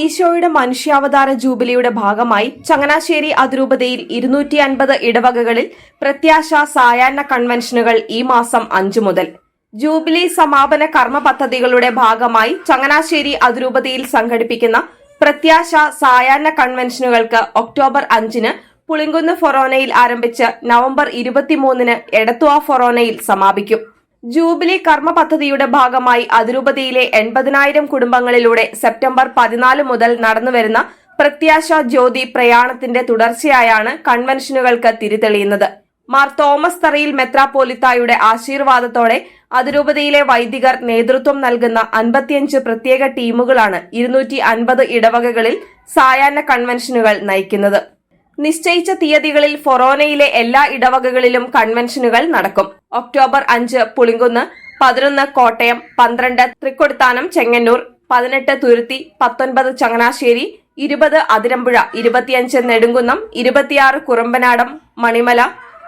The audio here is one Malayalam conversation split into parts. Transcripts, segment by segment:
ഈശോയുടെ മനുഷ്യാവതാര ജൂബിലിയുടെ ഭാഗമായി ചങ്ങനാശ്ശേരി അതിരൂപതയിൽ ഇരുന്നൂറ്റി അൻപത് ഇടവകകളിൽ പ്രത്യാശ സായാഹ്ന കൺവെൻഷനുകൾ ഈ മാസം അഞ്ചു മുതൽ. ജൂബിലി സമാപന കർമ്മ പദ്ധതികളുടെ ഭാഗമായി ചങ്ങനാശ്ശേരി അതിരൂപതയിൽ സംഘടിപ്പിക്കുന്ന പ്രത്യാശ സായാഹ്ന കൺവെൻഷനുകൾക്ക് ഒക്ടോബർ അഞ്ചിന് പുളിങ്കുന്ന് ഫൊറോനയിൽ ആരംഭിച്ച് നവംബർ ഇരുപത്തിമൂന്നിന് എടത്തുവ ഫൊറോനയിൽ സമാപിക്കും. ജൂബിലി കർമ്മ പദ്ധതിയുടെ ഭാഗമായി അതിരൂപതയിലെ എൺപതിനായിരം കുടുംബങ്ങളിലൂടെ സെപ്റ്റംബർ പതിനാല് മുതൽ നടന്നുവരുന്ന പ്രത്യാശ ജ്യോതി പ്രയാണത്തിന്റെ തുടർച്ചയായാണ് കൺവെൻഷനുകൾക്ക് തിരിതെളിയുന്നത്. മാർ തോമസ് തറയിൽ മെത്രാപ്പോലിത്തായുടെ ആശീർവാദത്തോടെ അതിരൂപതയിലെ വൈദികർ നേതൃത്വം നൽകുന്ന അൻപത്തിയഞ്ച് പ്രത്യേക ടീമുകളാണ് ഇരുന്നൂറ്റി അൻപത് ഇടവകകളിൽ സായാഹ്ന കൺവെൻഷനുകൾ നയിക്കുന്നത്. നിശ്ചയിച്ച തീയതികളിൽ ഫൊറോനയിലെ എല്ലാ ഇടവകകളിലും കൺവെൻഷനുകൾ നടക്കും. ഒക്ടോബർ അഞ്ച് പുളിങ്കുന്ന് പതിനൊന്ന് കോട്ടയം പന്ത്രണ്ട് തൃക്കൊടുത്താനം ചെങ്ങന്നൂർ പതിനെട്ട് തുരുത്തി പത്തൊൻപത് ചങ്ങനാശ്ശേരി ഇരുപത് അതിരമ്പുഴ ഇരുപത്തിയഞ്ച് നെടുങ്കുന്നം ഇരുപത്തിയാറ് കുറുമ്പനാടം മണിമല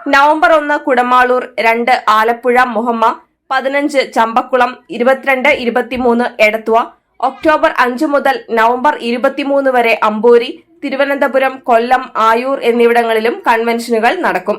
നവംബർ ഒന്ന് കുടമാളൂർ രണ്ട് ആലപ്പുഴ മുഹമ്മ പതിനഞ്ച് ചമ്പക്കുളം ഇരുപത്തിരണ്ട് ഇരുപത്തിമൂന്ന് എടത്വ ഒക്ടോബർ അഞ്ച് മുതൽ നവംബർ ഇരുപത്തിമൂന്ന് വരെ അമ്പൂരി തിരുവനന്തപുരം കൊല്ലം ആയൂർ എന്നിവിടങ്ങളിലും കൺവെൻഷനുകൾ നടക്കും.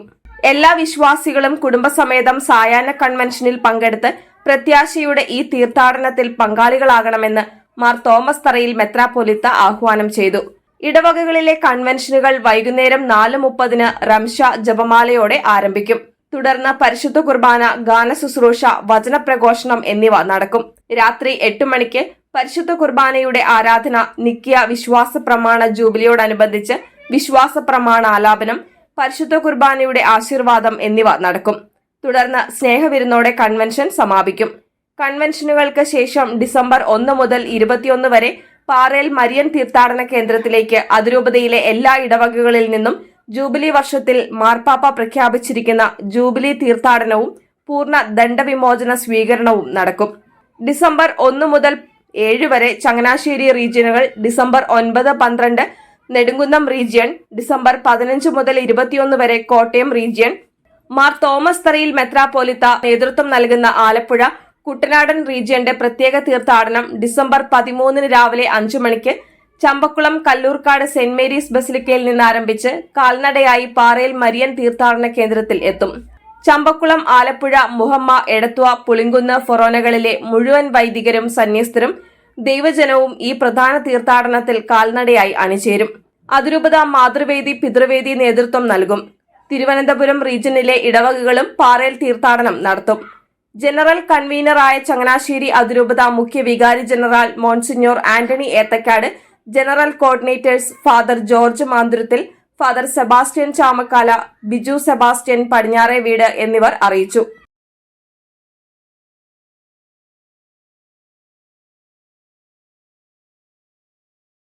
എല്ലാ വിശ്വാസികളും കുടുംബസമേതം സായാഹ്ന കൺവെൻഷനിൽ പങ്കെടുത്ത് പ്രത്യാശയുടെ ഈ തീർത്ഥാടനത്തിൽ പങ്കാളികളാകണമെന്ന് മാർ തോമസ് തറയിൽ മെത്രാപ്പൊലിത്ത ആഹ്വാനം ചെയ്തു. ഇടവകകളിലെ കൺവെൻഷനുകൾ വൈകുന്നേരം നാല് മുപ്പതിന് റംഷ ജപമാലയോടെ ആരംഭിക്കും. തുടർന്ന് പരിശുദ്ധ കുർബാന ഗാന ശുശ്രൂഷ വചനപ്രഘോഷണം എന്നിവ നടക്കും. രാത്രി എട്ട് മണിക്ക് പരിശുദ്ധ കുർബാനയുടെ ആരാധന നിക്കിയ വിശ്വാസ പ്രമാണ ജൂബിലിയോടനുബന്ധിച്ച് വിശ്വാസ പ്രമാണ ആലാപനം പരിശുദ്ധ കുർബാനയുടെ ആശീർവാദം എന്നിവ നടക്കും. തുടർന്ന് സ്നേഹവിരുന്നോടെ കൺവെൻഷൻ സമാപിക്കും. കൺവെൻഷനുകൾക്ക് ശേഷം ഡിസംബർ ഒന്ന് മുതൽ ഇരുപത്തിയൊന്ന് വരെ പാറേൽ മരിയൻ തീർത്ഥാടന കേന്ദ്രത്തിലേക്ക് അതിരൂപതയിലെ എല്ലാ ഇടവകകളിൽ നിന്നും ജൂബിലി വർഷത്തിൽ മാർപ്പാപ്പ പ്രഖ്യാപിച്ചിരിക്കുന്ന ജൂബിലി തീർത്ഥാടനവും പൂർണ ദണ്ഡവിമോചന സ്വീകരണവും നടക്കും. ഡിസംബർ ഒന്ന് മുതൽ ഏഴ് വരെ ചങ്ങനാശ്ശേരി റീജിയനുകൾ ഡിസംബർ ഒൻപത് പന്ത്രണ്ട് നെടുങ്കുന്നം റീജിയൻ ഡിസംബർ പതിനഞ്ച് മുതൽ ഇരുപത്തിയൊന്ന് വരെ കോട്ടയം റീജിയൻ മാർ തോമസ് തറയിൽ മെത്രാപ്പോലിത്ത നേതൃത്വം നൽകുന്ന ആലപ്പുഴ കുട്ടനാടൻ റീജിയന്റെ പ്രത്യേക തീർത്ഥാടനം ഡിസംബർ പതിമൂന്നിന് രാവിലെ അഞ്ചു മണിക്ക് ചമ്പക്കുളം കല്ലൂർക്കാട് സെന്റ് മേരീസ് ബസിലിക്കയിൽ നിന്ന് ആരംഭിച്ച് കാൽനടയായി പാറയിൽ മരിയൻ തീർത്ഥാടന കേന്ദ്രത്തിൽ എത്തും. ചമ്പക്കുളം ആലപ്പുഴ മുഹമ്മ എടത്വ പുളിങ്കുന്ന് ഫൊറോനകളിലെ മുഴുവൻ വൈദികരും സന്യസ്തരും ദൈവജനവും ഈ പ്രധാന തീർത്ഥാടനത്തിൽ കാൽനടയായി അണിചേരും. അതിരൂപത മാതൃവേദി പിതൃവേദി നേതൃത്വം നൽകും. തിരുവനന്തപുരം റീജിയനിലെ ഇടവകകളും പാറയിൽ തീർത്ഥാടനം നടത്തും. ജനറൽ കൺവീനറായ ചങ്ങനാശ്ശേരി അതിരൂപത മുഖ്യ വികാരി general monsignor Antony Ethakkad general coordinators father George Manthurathil father Sebastian Chamakkala Biju Sebastian Padinjare Veedu എന്നിവർ അറിയിച്ചു.